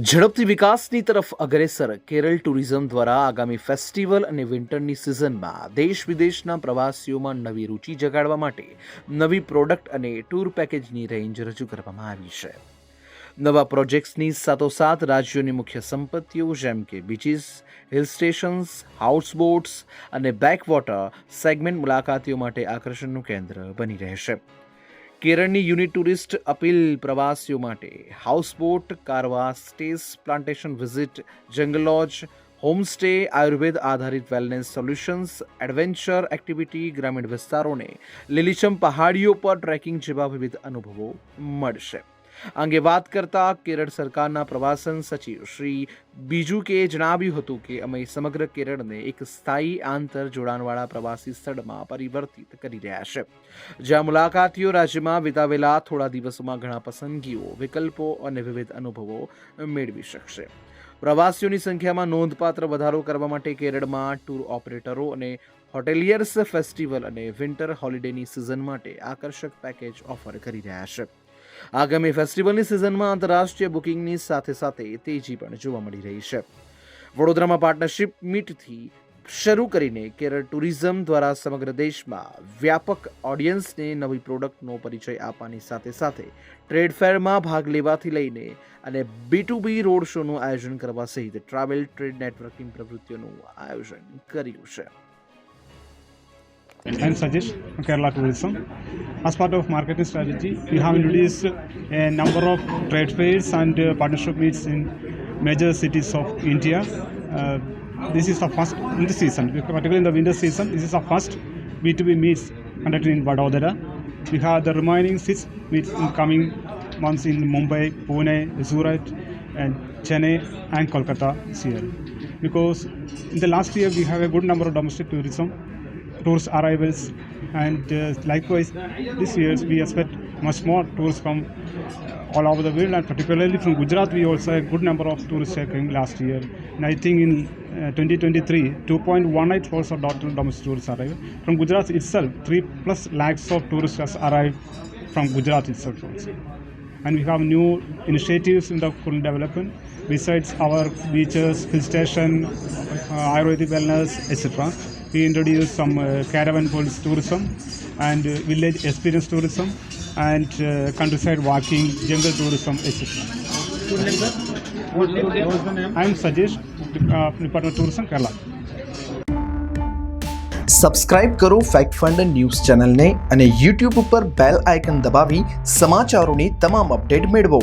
ઝડપથી વિકાસની તરફ અગ્રેસર કેરળ ટુરિઝમ દ્વારા આગામી ફેસ્ટિવલ અને વિન્ટરની સિઝનમાં દેશ વિદેશના પ્રવાસીઓમાં નવી રુચિ જગાડવા માટે નવી પ્રોડક્ટ અને ટૂર પેકેજની રેન્જ રજૂ કરવામાં આવી છે. નવા પ્રોજેક્ટ્સની સાથોસાથ રાજ્યોની મુખ્ય સંપત્તિઓ જેમ કે બીચીસ, હિલ સ્ટેશન્સ, હાઉસબોટ્સ અને બેકવોટર સેગમેન્ટ મુલાકાતીઓ માટે આકર્ષણનું કેન્દ્ર બની રહેશે. કેરળની યુનિટ ટુરિસ્ટ અપીલ પ્રવાસીઓ માટે houseboat caravan stays plantation visit, jungle lodge, homestay, Ayurveda આધારિત વેલનેસ સોલ્યુશન્સ, એડવેન્ચર એક્ટિવિટી, ગ્રામીણ વિસ્તારોને લીલીછમ પહાડીઓ પર ટ્રેકિંગ જેવા વિવિધ અનુભવો મળશે. અંગે વાત કરતા કેરળ સરકારના પ્રવાસન સચિવ શ્રી બીજુ કે જણાવ્યું હતું કે અમે સમગ્ર કેરળને એક સ્થાયી આંતર જોડાણવાળા પ્રવાસી સ્થળમાં પરિવર્તિત કરી રહ્યા છે. જ્યાં મુલાકાતીઓ રાજ્યમાં વિતાવેલા થોડા દિવસોમાં ઘણા પસંદગીઓ, વિકલ્પો અને વિવિધ અનુભવો મેળવી શકશે. પ્રવાસીઓની સંખ્યામાં નોંધપાત્ર વધારો કરવા માટે કેરળમાં ટૂર ઓપરેટરો અને હોટેલિયર્સ ફેસ્ટિવલ અને વિન્ટર હોલિડેની સિઝન માટે આકર્ષક પેકેજ ઓફર કરી રહ્યા છે. આગામી ફેસ્ટિવલની સિઝનમાં આંતરરાષ્ટ્રીય બુકિંગની સાથે સાથે તેજી પણ જોવા મળી રહી છે. વડોદરામાં પાર્ટનરશિપ મીટથી શરૂ કરીને કેરળ ટુરિઝમ દ્વારા સમગ્ર દેશમાં વ્યાપક ઓડિયન્સને નવી પ્રોડક્ટનો પરિચય આપવાની સાથે સાથે ટ્રેડ ફેરમાં ભાગ લેવાથી લઈને અને બી ટુ બી રોડ શોનું આયોજન કરવા સહિત ટ્રાવેલ ટ્રેડ નેટવર્કિંગ પ્રવૃત્તિઓનું આયોજન કર્યું છે. I'm Sajesh Kerala Tourism. As part of marketing strategy, we have introduced a number of trade fairs and uh, partnership meets in major cities of India. Uh, this is the first in the season, particularly in the winter season. This is the first B2B meets conducted in Vadodara. We have the remaining six meets in coming months in Mumbai, Pune, Surat, and Chennai and Kolkata this. Because in the last year we have a good number of domestic tourism tourist arrivals. And uh, likewise this year we expect much more tourists from all over the world. And particularly from Gujarat we also had a good number of tourists came last year. And I think in uh, 2023 2.18 crores of domestic tourists arrived. From Gujarat itself 3 plus lakhs of tourists has arrived from Gujarat itself also. And we have new initiatives in the current development besides our beaches hill station uh, ayurvedic wellness etc we introduced some uh, caravan police tourism and uh, village experience tourism and uh, countryside walking jungle tourism etc i am sajesh uh, department of tourism kerala subscribe કરો fact fund news ચેનલને અને YouTube ઉપર bell icon દબાવી સમાચારોની તમામ update મેળવો